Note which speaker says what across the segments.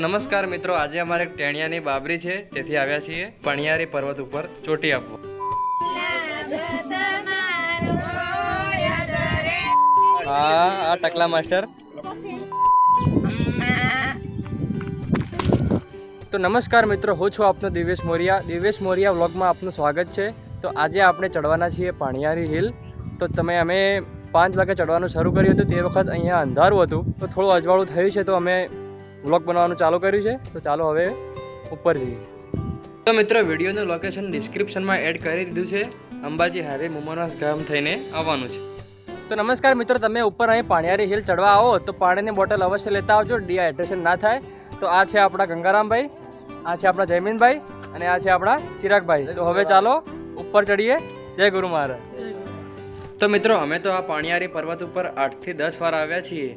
Speaker 1: નમસ્કાર મિત્રો, આજે અમારે ટેણિયાની બાબરી છે તેથી આવ્યા છીએ પણિયારી પર્વત ઉપર ચોટી આપવો. હા આ ટકલા માસ્ટર. તો નમસ્કાર મિત્રો, હું છું આપનો દિવેશ મોરિયા. દિવેશ મોરિયા વ્લોગમાં આપનું સ્વાગત છે. તો આજે આપણે ચડવાના છીએ પાણિયારી હિલ. તો તમે, અમે પાંચ વાગે ચડવાનું શરૂ કર્યું હતું, તે વખત અહીંયા અંધારું હતું. તો થોડું અજવાળું થયું છે, તો અમે વ્લોગ બનાવવાનું ચાલુ કર્યું છે તો ચાલો હવે ઉપર જઈએ. તો મિત્રો વિડીયોનું લોકેશન ડિસ્ક્રિપ્શનમાં એડ કરી દીધું છે. અંબાજી હાઈવે મુમરવાસ ગામ થઈને આવવાનું છે. તો નમસ્કાર મિત્રો તમે ઉપર અહીં પાણિયારી હિલ ચડવા આવો તો પાણીની બોટલ અવશ્ય લેતા આવજો ડિહાઇડ્રેશન ના થાય. તો આ છે આપણા ગંગારામભાઈ આ છે આપણા જયમીનભાઈ અને આ છે આપણા ચિરાગભાઈ. તો હવે ચાલો ઉપર ચડીએ. જય ગુરુ મહારાજ. તો મિત્રો અમે તો આ પાણિયારી પર્વત ઉપર આઠથી દસ વાર આવ્યા છીએ.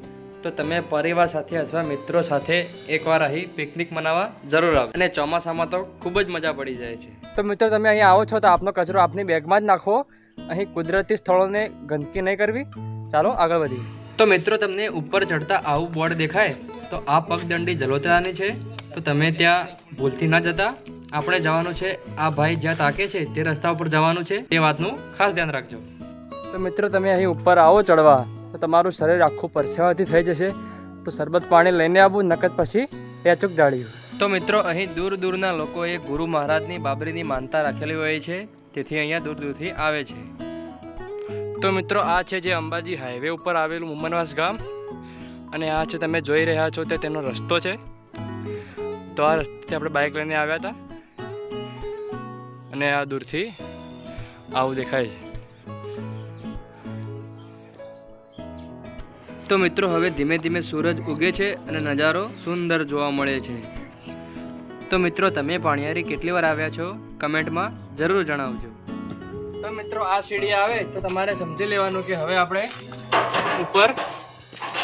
Speaker 1: તો તમે પરિવાર સાથે અથવા મિત્રો સાથે એકવાર અહીં પિકનિક મનાવવા જરૂર આવો. અને ચોમાસામાં તો ખૂબ જ મજા પડી જાય છે. તો મિત્રો તમે અહીં આવો છો તો આપનો કચરો આપની બેગમાં જ નાખો. અહીં કુદરતી સ્થળોને ગંદકી નહીં કરવી. ચાલો આગળ વધીએ. તો મિત્રો તમને ઉપર ચડતા આવું બોર્ડ દેખાય તો આ પગદંડી જલોતરાની છે. તો તમે ત્યાં ભૂલથી ના જતા. આપણે જવાનું છે આ ભાઈ જ્યાં તાકે છે તે રસ્તા ઉપર જવાનું છે. તે વાતનું ખાસ ધ્યાન રાખજો. તો મિત્રો તમે અહીં ઉપર આવો ચડવા. તો તમારું શરીર આખું પરસેવાથી થઈ જશે. તો શરબત પાણી લઈને આવવું નકદ પછી પેચુક ડાળ્યું તો મિત્રો, અહીં દૂર દૂરના લોકોએ ગુરુ મહારાજની બાબરીની માનતા રાખેલી હોય છે. તેથી અહીંયા દૂર દૂરથી આવે છે. તો મિત્રો, આ છે જે અંબાજી હાઈવે ઉપર આવેલું મુમનવાસ ગામ. અને આ છે તમે જોઈ રહ્યા છો તે તેનો રસ્તો છે. તો આ રસ્તે આપણે બાઇક લઈને આવ્યા હતા. અને આ દૂરથી આવું દેખાય છે. તો મિત્રો, હવે ધીમે ધીમે સૂરજ ઉગે છે અને નજારો સુંદર જોવા મળે છે. તો મિત્રો, તમે પાણીયારી કેટલી વાર આવ્યા છો? કમેન્ટમાં જરૂર જણાવજો. તો મિત્રો, આ સીડી આવે તો તમારે સમજી લેવાનું કે હવે આપણે ઉપર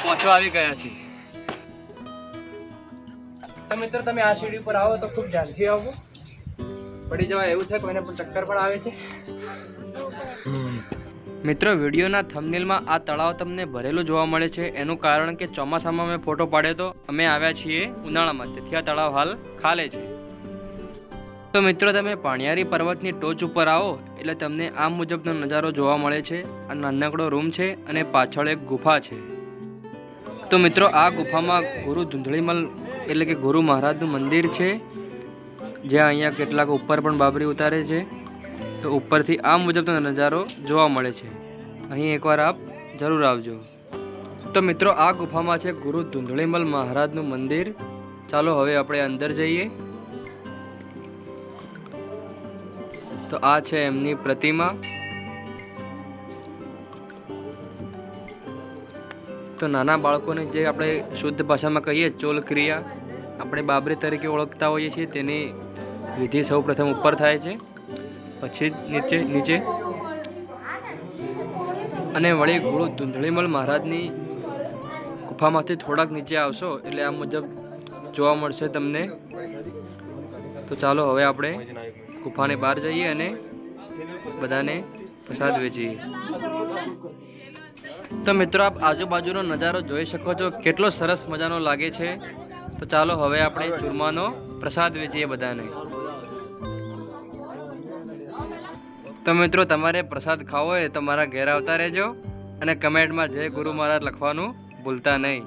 Speaker 1: પહોંચવા આવી ગયા છીએ. તો મિત્રો, તમે આ સીડી ઉપર આવો તો ખૂબ ધ્યાનથી આવો. પડી જવાય એવું છે, કોઈને પણ ચક્કર પણ આવે છે. મિત્રો, વિડીયોના થમનેલમાં આ તળાવ તમને ભરેલું જોવા મળે છે. એનું કારણ કે ચોમાસામાં મેં ફોટો પાડ્યો તો અમે આવ્યા છીએ ઉનાળામાં. તેથી આ તળાવ હાલ ખાલે છે. તો મિત્રો, તમે પાણિયારી પર્વતની ટોચ ઉપર આવો, એટલે તમને આ મુજબનો નજારો જોવા મળે છે. આ નાનકડો રૂમ છે અને પાછળ એક ગુફા છે. તો મિત્રો, આ ગુફામાં ગુરુ ધૂંધળીમલ એટલે કે ગુરુ મહારાજનું મંદિર છે. જ્યાં અહીંયા કેટલાક ઉપર પણ બાબરી ઉતારે છે. તો ઉપરથી આ મુજબનો નજારો જોવા મળે છે. અહીં એકવાર આપ જરૂર આવજો. તો મિત્રો, આ ગુફામાં છે ગુરુ ધૂંધળીમલ મહારાજનું મંદિર. ચાલો હવે આપણે અંદર જઈએ. તો આ છે એમની પ્રતિમા. તો નાના બાળકોને જે આપણે શુદ્ધ ભાષામાં કહીએ ચોલ ક્રિયા આપણે બાબરી તરીકે ઓળખતા હોઈએ છીએ, તેની વિધિ સૌ પ્રથમ ઉપર થાય છે. પછી નીચે નીચે. અને વળી ગુરુ ધૂંધળીમલ મહારાજની ગુફામાંથી થોડાક નીચે આવશો એટલે આ મુજબ જોવા મળશે તમને. તો ચાલો હવે આપણે ગુફાની બહાર જઈએ અને બધાને પ્રસાદ વેચીએ. તો મિત્રો, આપ આજુબાજુનો નજારો જોઈ શકો છો. કેટલો સરસ મજાનો લાગે છે. તો ચાલો હવે આપણે ચૂરમાનો પ્રસાદ વેચીએ બધાને. તો મિત્રો, તમારે પ્રસાદ ખાવો હોય તો મારા ઘેર આવતા રહેજો અને કમેન્ટમાં જય ગુરુ મહારાજ લખવાનું ભૂલતા નહીં.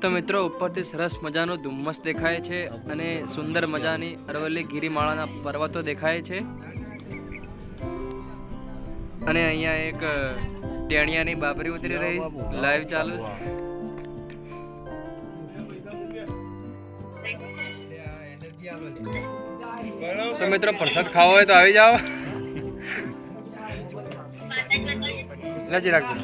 Speaker 1: તો મિત્રો, ઉપરથી સરસ મજાનો ધુમ્મસ દેખાય છે અને સુંદર મજાની અરવલ્લી ગિરિમાળાના પર્વતો દેખાય છે. અને અહીંયા એક ટેણિયાની બાબરી ઉતરી રહી લાઈવ ચાલુ છે. તો મિત્રો પ્રસાદ ખાવો હોય તો આવી જાઓ. લજી રાખજો.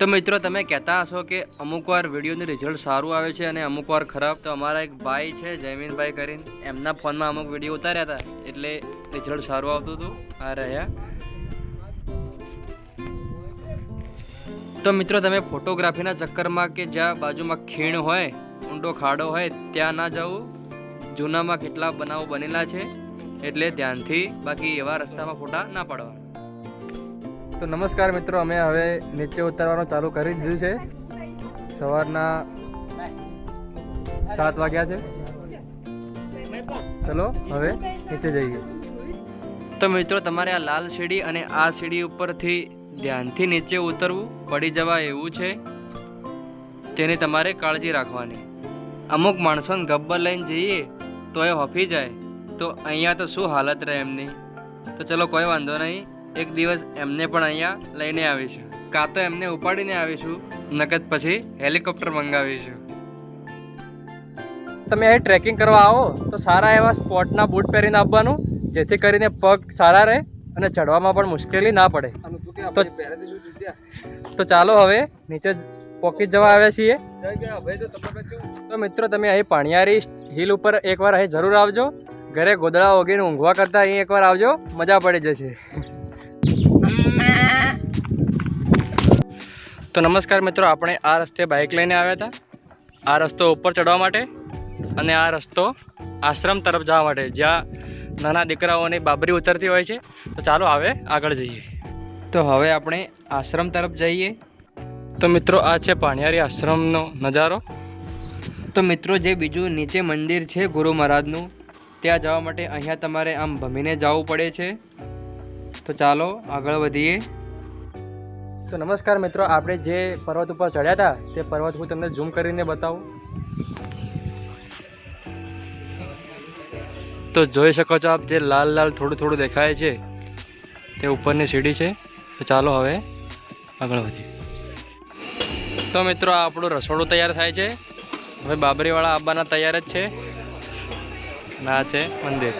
Speaker 1: તો મિત્રો તમે કહેતા હશો કે અમુક વાર વિડીયોનું રિઝલ્ટ સારું આવે છે અને અમુક વાર ખરાબ. તો અમારા એક ભાઈ છે જયમીનભાઈ કરીને. એમના ફોનમાં અમુક વીડિયો ઉતાર્યા હતા. એટલે રિઝલ્ટ સારું આવતું હતું. આ રહ્યા. તો મિત્રો તમે ફોટોગ્રાફીના ચક્કરમાં કે જ્યાં બાજુમાં ખીણ હોય, ઊંડો ખાડો હોય, ત્યાં ના જવું જૂનામાં કેટલા બનાવો બનેલા છે, એટલે ધ્યાનથી બાકી એવા રસ્તામાં ફોટા ના પાડવા તો નમસ્કાર મિત્રો, અમે હવે નીચે ઉતરવાનું ચાલુ કરી દીધું છે. સવારના સાત વાગ્યા છે. ચલો, હવે નીચે જઈએ. તો મિત્રો, તમારે આ લાલ સીડી અને આ સીડી ઉપરથી ધ્યાનથી નીચે ઉતરવું. પડી જવાય એવું છે? તેની તમારે કાળજી રાખવાની. અમુક માણસોને ગબ્બર લઈને જઈએ તો એ હફી જાય. તો અહીંયા તો શું હાલત રહે એમની? તો ચલો કોઈ વાંધો નહીં એક દિવસ એમને પણ અહીંયા લઈને આવીશું. કાં તો એમને ઉપાડીને આવીશું નકદ પછી હેલિકોપ્ટર મંગાવીશું. તમે અહીં ટ્રેકિંગ કરવા આવો તો સારા એવા સ્પોર્ટના બૂટ પહેરીને આવવાનું જેથી કરીને પગ સારા રહે અને ચડવામાં પણ મુશ્કેલી ના પડે. તો તો ચાલો હવે નીચે પોકી જવા આવ્યા છીએ. તો મિત્રો તમે અહીં પાણિયારી હિલ ઉપર એકવાર અહીં જરૂર આવજો. ઘરે ગોદડા ઓગીને ઊંઘવા કરતાં અહીં એકવાર આવજો. મજા પડી જશે. તો નમસ્કાર મિત્રો આપણે આ રસ્તે બાઇક લઈને આવ્યા હતા. આ રસ્તો ઉપર ચડવા માટે અને આ રસ્તો આશ્રમ તરફ જવા માટે જ્યાં નાના દીકરાઓની બાબરી ઉતરતી હોય છે. તો ચાલો હવે આગળ જઈએ. તો હવે આપણે આશ્રમ તરફ જઈએ. તો મિત્રો, આ છે પાણિયારી આશ્રમનો નજારો. તો મિત્રો, જે બીજું નીચે મંદિર છે ગુરુ મહારાજનું, ત્યાં જવા માટે અહીંયા તમારે આમ ભમીને જવું પડે છે. તો ચાલો, આગળ વધીએ. તો નમસ્કાર મિત્રો, આપણે જે પર્વત ઉપર ચડ્યા હતા, તે પર્વત હું તમને ઝૂમ કરીને બતાવું. તો જોઈ શકો છો આપ, જે લાલ લાલ થોડું થોડું દેખાય છે, તે ઉપરની સીડી છે. તો ચાલો હવે આગળ વધીએ. તો મિત્રો, આ આપણું રસોડું તૈયાર થાય છે. હવે બાબરીવાળા આબાના તૈયાર જ છે. ના છે મંદિર.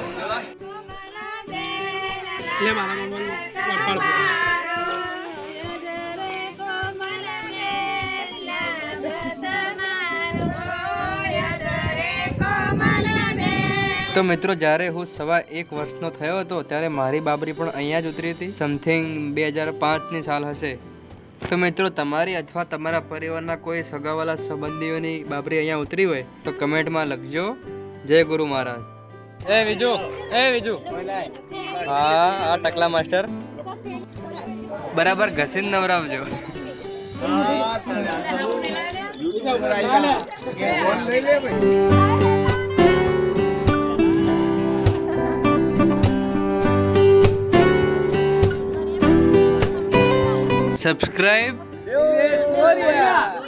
Speaker 1: તો મિત્રો જ્યારે હું સવા એક વર્ષનો થયો હતો ત્યારે મારી બાબરી પણ અહીંયા જ ઉતરી હતી. સમથિંગ બે હજાર પાંચની સાલ હશે. તો મિત્રો તમારી અથવા તમારા પરિવારના કોઈ સગાવાલા સંબંધીઓની બાબરી અહીંયા ઉતરી હોય તો કમેન્ટમાં લખજો. જય ગુરુ મહારાજ. એ વિજુ એ વિજુ. હા આ ટકલા માસ્ટર. બરાબર ઘસીને નવરાવજો. subscribe. Deus